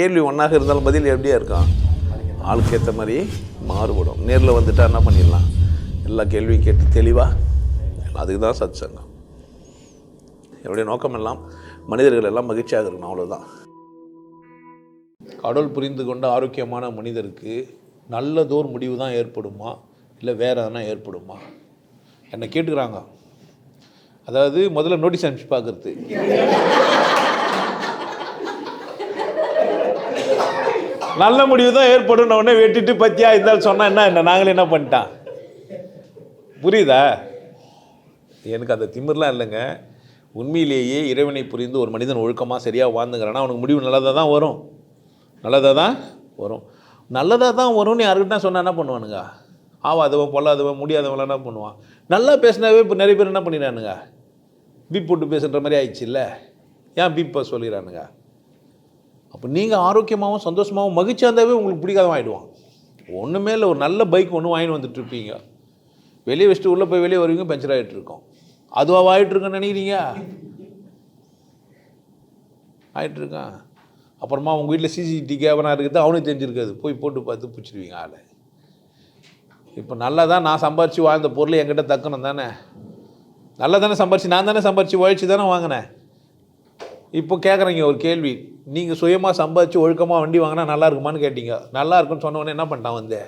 கேள்வி ஒன்றாக இருந்தாலும் பதில் எப்படியா இருக்கும்? ஆளுக்கு ஏற்ற மாதிரி மாறுபடும். நேரில் வந்துட்டால் என்ன பண்ணிடலாம்? எல்லா கேள்வியும் கேட்டு தெளிவாக அதுக்கு தான் சத் சங்கம் என்னுடைய நோக்கம் எல்லாம் மனிதர்கள் எல்லாம் மகிழ்ச்சியாக இருக்கணும் அவ்வளோதான் கடவுள் புரிந்து கொண்ட ஆரோக்கியமான மனிதருக்கு நல்லதோர் முடிவு தான் ஏற்படுமா? இல்லை வேறு எதனா ஏற்படுமா? என்னை கேட்டுக்கிறாங்க. அதாவது முதல்ல நோட்டீஸ் அனுப்பிச்சு பார்க்குறது. நல்ல முடிவு தான் ஏற்படும் உடனே வெட்டிட்டு பத்தியா இருந்தாலும் சொன்னால் என்ன என்ன? நாங்களே என்ன பண்ணிட்டான் புரியுதா? எனக்கு அந்த திமிர்லாம் இல்லைங்க. உண்மையிலேயே இறைவனை புரிந்து ஒரு மனிதன் ஒழுக்கமாக சரியாக வாழ்ந்துங்கிறான்னா அவனுக்கு முடிவு நல்லதாக தான் வரும். நல்லதாக தான் வரும். நல்லதாக தான் வரும்னு யாருக்கிட்ட சொன்னால் என்ன பண்ணுவானுங்க? ஆவாதவன் பொல்லாதவன் முடியாதவன்லாம் என்ன பண்ணுவான்? நல்லா பேசினாவே இப்போ நிறைய பேர் என்ன பண்ணிடுறானுங்க? பீப் போட்டு பேசுகிற மாதிரி ஆயிடுச்சு இல்லை? ஏன் பீப்பை சொல்லிடுறானுங்க? அப்போ நீங்கள் ஆரோக்கியமாகவும் சந்தோஷமாகவும் மகிழ்ச்சியாக இருந்தாவே உங்களுக்கு பிடிக்காதவன் ஆகிடுவான் ஒன்றுமே இல்லை ஒரு நல்ல பைக் ஒன்று வாங்கிட்டு வந்துட்டு இருப்பீங்க வெளியே வச்சுட்டு உள்ளே போய் வெளியே வருவீங்க பஞ்சர் ஆகிட்டு இருக்கோம். அதுவாக ஆகிட்டு நினைக்கிறீங்க? ஆகிட்டு இருக்கான் அப்புறமா உங்கள் வீட்டில் சிசிடிவி கேமரா இருக்குது அவனுக்கு தெரிஞ்சிருக்காது. போய் போட்டு பார்த்து பிடிச்சிருவீங்க ஆளை. இப்போ நல்லா தான் நான் சம்பாரித்து வாழ்ந்த பொருள் என்கிட்ட தக்கணும் தானே? நல்லா தானே சம்பாரிச்சு நான் தானே சம்பாரித்து உழைச்சி தானே வாங்கினேன்? இப்போ கேட்குறீங்க ஒரு கேள்வி. நீங்கள் சுயமாக சம்பாதிச்சு ஒழுக்கமாக வண்டி வாங்கினா நல்லா இருக்குமான்னு கேட்டீங்க. நல்லா இருக்குன்னு சொன்னவொடனே என்ன பண்ணிட்டான் வந்து?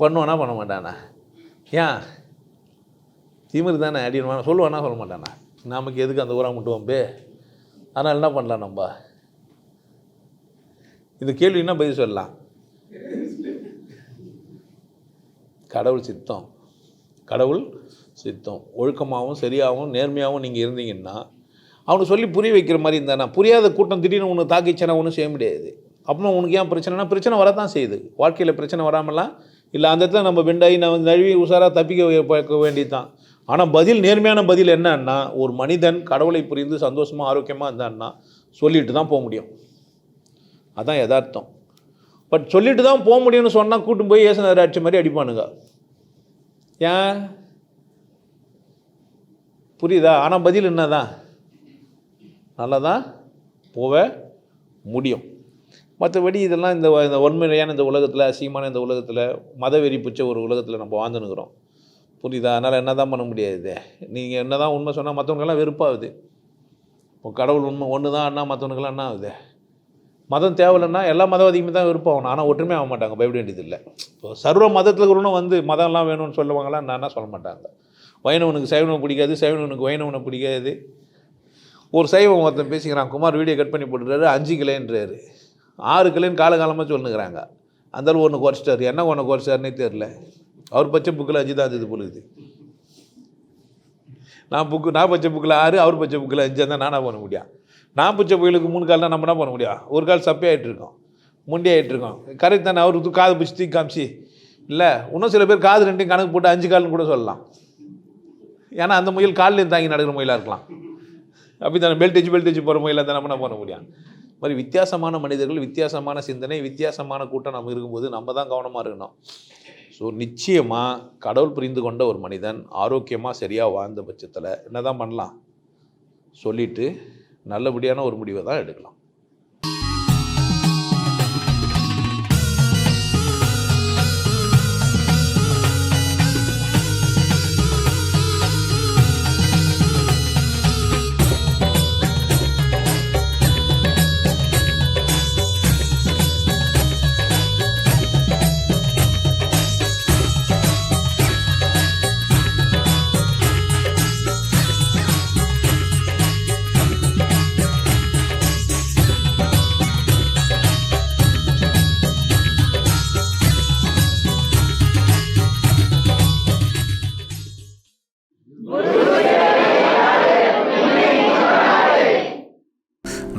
பண்ணுவானா பண்ண மாட்டானா? ஏன்? திமிரு தானே அடிவானா சொல்லுவானா சொல்ல மாட்டானா? நமக்கு எதுக்கு அந்த ஊராக மட்டும் வம்பு அதனால் என்ன பண்ணலாம் நம்ம? இந்த கேள்வி என்ன பதில் சொல்லலாம்? கடவுள் சித்தம். கடவுள் சித்தம். ஒழுக்கமாகவும் சரியாகவும் நேர்மையாகவும் நீங்கள் இருந்தீங்கன்னா அவனுக்கு சொல்லி புரிய வைக்கிற மாதிரி இருந்தானா? புரியாத கூட்டம் திடீர்னு ஒன்று தாக்கிச்சனா ஒன்றும் செய்ய முடியாது. அப்புறம் உனக்கு ஏன் பிரச்சனைனா பிரச்சனை வரதான் செய்யுது. வாழ்க்கையில் பிரச்சனை வராமலாம் இல்லை அந்த இடத்துல நம்ம பெண்டாகி நம்ம நழுவி உஷாராக தப்பிக்க பார்க்க வேண்டியது தான் ஆனால் பதில் நேர்மையான பதில் என்னன்னா ஒரு மனிதன் கடவுளை புரிந்து சந்தோஷமாக ஆரோக்கியமாக இருந்தான்னா சொல்லிட்டு தான் போக முடியும். அதான் யதார்த்தம். பட் சொல்லிட்டு தான் போக முடியும்னு சொன்னால் கூட்டும் போய் ஏசுனார் அடிச்ச மாதிரி அடிப்பானுங்க. ஏன்? புரியுதா? ஆனால் பதில் என்னதான்? நல்லா தான் போக முடியும். மற்றபடி இதெல்லாம் இந்த இந்த வன்முறையான இந்த உலகத்தில் அசிங்கமான இந்த உலகத்தில் மதவெறி பிடிச்ச ஒரு உலகத்தில் நம்ம வாழ்ந்துனுக்குறோம் புரியுதா? அதனால் என்ன தான் பண்ண முடியாது நீங்கள் என்ன தான் உண்மை சொன்னால் மற்றவங்கெல்லாம் வெறுப்பாகுது. இப்போ கடவுள் உண்மை ஒன்று தான் அண்ணா மற்றவனுக்கெல்லாம் என்ன ஆகுது? மதம் தேவையில்லைன்னா எல்லா மதவாதியுமே தான் விருப்பம் ஆகணும் ஆனால் ஒற்றுமையாக ஆக மாட்டாங்க பயப்பட வேண்டியதில்லை இப்போ சர்வ மதத்தில் இருக்கிறவனும் வந்து மதம்லாம் வேணும்னு சொல்லுவாங்களா நான் சொல்ல மாட்டாங்க. வைணவனுக்கு சைவனை பிடிக்காது சைவனுக்கு வைணவனை பிடிக்காது. ஒரு சைவம் ஒருத்தன் பேசிக்கிறான் குமார் வீடியோ கட் பண்ணி போட்டுறாரு அஞ்சு கிலேன்றாரு ஆறு கிளைன்னு காலகாலமாக சொல்லுங்கிறாங்க. அந்த அளவு ஒன்று குறைச்சிட்டாரு. என்ன ஒன்று குறைச்சாருன்னே தெரில அவர் பச்சை புக்கில் அஞ்சு தான் இது. பொழுது நான் புக்கு நான் பச்சை புக்கில் ஆறு அவர் பச்சை புக்கில் அஞ்சு தான் நானாக பண்ண முடியும். நான் பச்சை புயலுக்கு மூணு கால்னால் நம்ம என்ன பண்ண முடியும்? ஒரு கால் சப்பி ஆகிட்டு இருக்கோம். முண்டி ஆகிட்டு இருக்கோம். கரெக்ட் தானே அவருக்கு காது பிடிச்சி தீ காமிச்சு. இல்லை இன்னும் சில பேர் காது ரெண்டையும் கணக்கு போட்டு அஞ்சு கால்னு கூட சொல்லலாம். ஏன்னா அந்த முயல் காலில் தாங்கி நடக்கிற முயலாக இருக்கலாம். அப்படி தானே பெல்ட் வச்சு பெல்ட் வச்சு போகிற முயலாக தானே நம்ம பண்ண முடியும். மாதிரி வித்தியாசமான மனிதர்கள் வித்தியாசமான சிந்தனை வித்தியாசமான கூட்டம் நம்ம இருக்கும்போது நம்ம தான் கவனமாக இருக்கணும். ஸோ நிச்சயமாக கடவுள் புரிந்து கொண்ட ஒரு மனிதன் ஆரோக்கியமாக சரியாக வாழ்ந்த பட்சத்தில் என்ன தான் பண்ணலாம்? சொல்லிவிட்டு நல்லபடியான ஒரு முடிவை தான் எடுக்கலாம்.